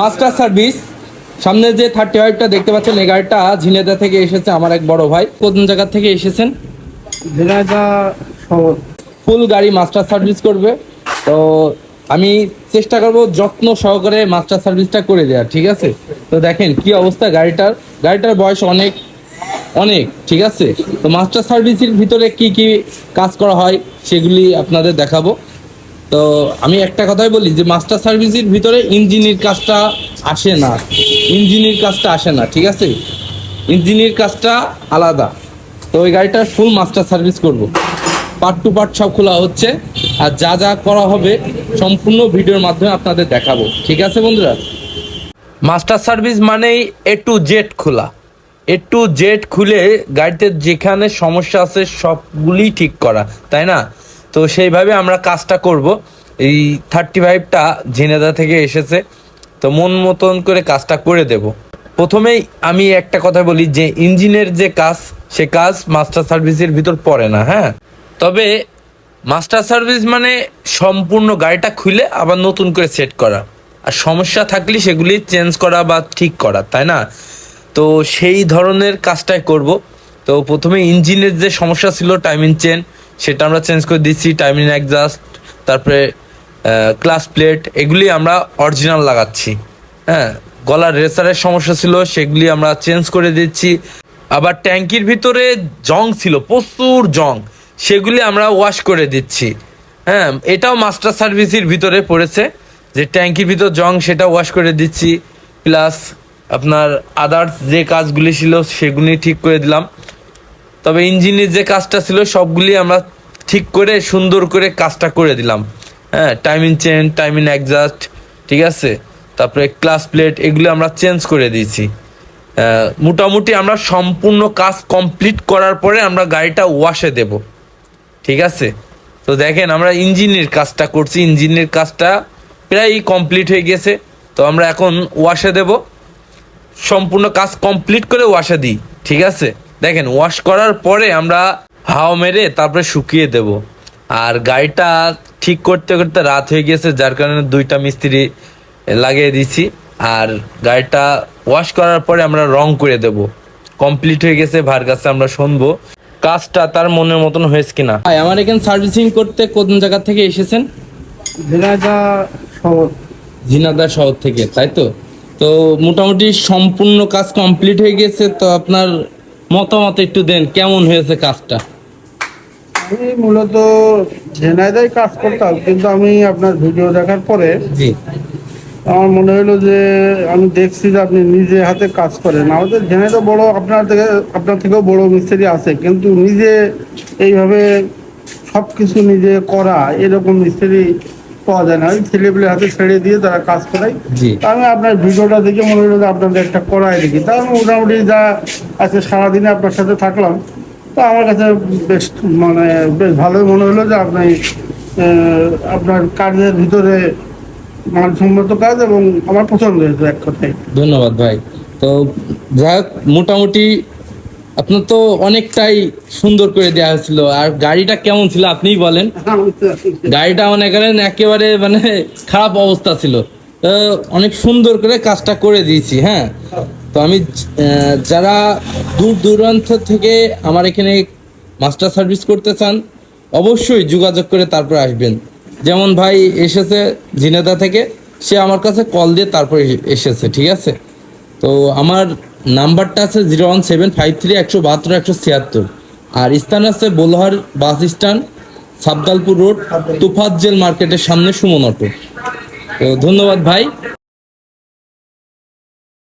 Master service. সামনে যে thirty ফাইভটা দেখতে পাচ্ছেন এই গাড়িটা ঝিনেদা থেকে এসেছে আমার এক বড় ভাই। কোন জায়গা থেকে এসেছেন। ফুল গাড়ি মাস্টার সার্ভিস করবে। তো আমি চেষ্টা করব যত্ন সহকারে মাস্টার সার্ভিসটা করে দেওয়ার ঠিক আছে? তো দেখেন কি অবস্থা গাড়িটার। গাড়িটার বয়স অনেক অনেক ঠিক আছে? তো মাস্টার সার্ভিসের ভিতরে কি কি কাজ করা হয় সেগুলি আপনাদের দেখাবো। তো আমি একটা কথাই বলি যে মাস্টার সার্ভিসের ভিতরে ইঞ্জিনের কাজটা আসে না। ইঞ্জিনের কাজটা আসে না, ঠিক আছে? ইঞ্জিনের কাজটা আলাদা। তো ওই গাড়িটার ফুল মাস্টার সার্ভিস করব। পার্ট টু পার্ট সব খোলা হচ্ছে। আর যা যা করা হবে সম্পূর্ণ ভিডিওর মাধ্যমে আপনাদের দেখাবো। ঠিক আছে বন্ধুরা? মাস্টার সার্ভিস মানেই এ টু জেড খোলা। এ টু জেড খুলে গাড়িতে যেখানে সমস্যা আছে সবগুলি ঠিক করা, তাই না? তো সেইভাবে আমরা কাজটা করব। এই থার্টি ফাইভটা ঝিনেদা থেকে এসেছে। তো মন মতন করে কাজটা করে দেব। প্রথমেই আমি একটা কথা বলি যে, ইঞ্জিনের যে কাজ, সে কাজ মাস্টার সার্ভিসের ভিতর পড়ে না হ্যাঁ? তবে মাস্টার সার্ভিস মানে সম্পূর্ণ গাড়িটা খুলে আবার নতুন করে সেট করা। আর সমস্যা থাকলে সেগুলি চেঞ্জ করা বা ঠিক করা, তাই না? তো সেই ধরনের কাজটাই করব। তো প্রথমে ইঞ্জিনের যে সমস্যা ছিল টাইমিং চেন সেটা আমরা চেঞ্জ করে দিচ্ছি টাইমিং অ্যাডজাস্ট তারপরে ক্লাস প্লেট এগুলি আমরা অরিজিনাল লাগাচ্ছি। হ্যাঁ গলার রেসারের সমস্যা ছিল, সেগুলি আমরা চেঞ্জ করে দিচ্ছি। আবার ট্যাঙ্কির ভিতরে জং ছিল, প্রচুর জং সেগুলি আমরা ওয়াশ করে দিচ্ছি। হ্যাঁ এটাও মাস্টার সার্ভিসের ভিতরে পড়েছে, যে ট্যাঙ্কির ভিতর জং সেটা ওয়াশ করে দিচ্ছি। প্লাস আপনার আদার্স যে কাজগুলি ছিল, সেগুলি ঠিক করে দিলাম। তবে ইঞ্জিনের যে কাজটা ছিল, সবগুলি আমরা ঠিক করে, সুন্দর করে কাজটা করে দিলাম। হ্যাঁ টাইমিং চেন টাইমিং অ্যাডজাস্ট ঠিক আছে? তারপরে ক্লাস প্লেট এগুলো আমরা চেঞ্জ করে দিয়েছি। মোটামুটি আমরা সম্পূর্ণ কাজ কমপ্লিট করার পরে আমরা গাড়িটা ওয়াশে দেব। ঠিক আছে? তো দেখেন, আমরা ইঞ্জিনের কাজটা করছি। ইঞ্জিনের কাজটা প্রায় কমপ্লিট হয়ে গেছে। তো আমরা এখন ওয়াশে দেব। সম্পূর্ণ কাজ কমপ্লিট করে ওয়াশে দিই। ঠিক আছে? দেখেন ওয়াশ করার পরে আমরা হাওয়া মেরে তারপরে শুকিয়ে দেব। আর গাড়িটা ঠিক করতে করতে রাত হয়ে গেছে যার কারণে দুইটা মিস্ত্রি লাগিয়ে দিছি আর গাড়িটা ওয়াশ করার পরে আমরা রং করে দেব। কমপ্লিট হয়ে গেছে ভার কাছে আমরা শুনব। কাজটা তার মনের মতন হয়েছে কিনা। ভাই আমার এখানে সার্ভিসিং করতে কোন জায়গা থেকে এসেছেন? ঝিনাইদা শহর। জিনাদা শহর থেকে তাই তো? তো মোটামুটি সম্পূর্ণ কাজ কমপ্লিট হয়ে গেছে তো আপনার মতামত একটু দেন কেমন হয়েছে কাজটা? আমি মূলত ঝিনাইদাই কাজ করতাম কিন্তু আমি আপনার ভিডিও দেখার পরে জি। আমার মনে হলো যে আমি দেখছি যে আপনি নিজে হাতে কাজ করেন। আমাদের ঝিনাইদা বড় আপনার থেকে আপনার থেকেও বড় মিস্ত্রি আছে কিন্তু নিজে এইভাবে সব কিছু নিজে করা এরকম মিস্ত্রি পাওয়া যায় না। ওই ছেলেপেলে হাতে ছেড়ে দিয়ে তারা কাজ করায়। আমি আপনার ভিডিওটা দেখে মনে হলো যে আপনাদের একটা করাই দেখি। তা আমি মোটামুটি যা আজকে সারাদিনে আপনার সাথে থাকলাম। তা আমার কাছে বেশ মানে বেশ ভালোই মনে হলো যে আপনি আপনার কাজের ভিতরে মানসম্মত কাজ এবং আমার পছন্দ হয়েছে এক কথায়। ধন্যবাদ ভাই। তো যাই হোক, মোটামুটি আপনার তো অনেকটাই সুন্দর করে দেওয়া হয়েছিল। আর গাড়িটা কেমন ছিল আপনিই বলেন। গাড়িটা মনে করেন একেবারে মানে খারাপ অবস্থা ছিল। অনেক সুন্দর করে কাজটা করে দিয়েছি হ্যাঁ। তো আমি যারা দূর দূরান্ত থেকে আমার এখানে মাস্টার সার্ভিস করতে চান, অবশ্যই যোগাযোগ করে তারপর আসবেন। যেমন ভাই এসেছে জিনেদা থেকে, সে আমার কাছে কল দিয়ে তারপর এসেছে, ঠিক আছে? তো আমার নাম্বারটা আছে zero one seven five three একশো বাহাত্তর একশো ছিয়াত্তর। আর স্থান আছে বোলহার বাস স্ট্যান্ড, সাবদালপুর রোড তুফাজ্জেল মার্কেটের সামনে সুমন অটো। তো ধন্যবাদ ভাই।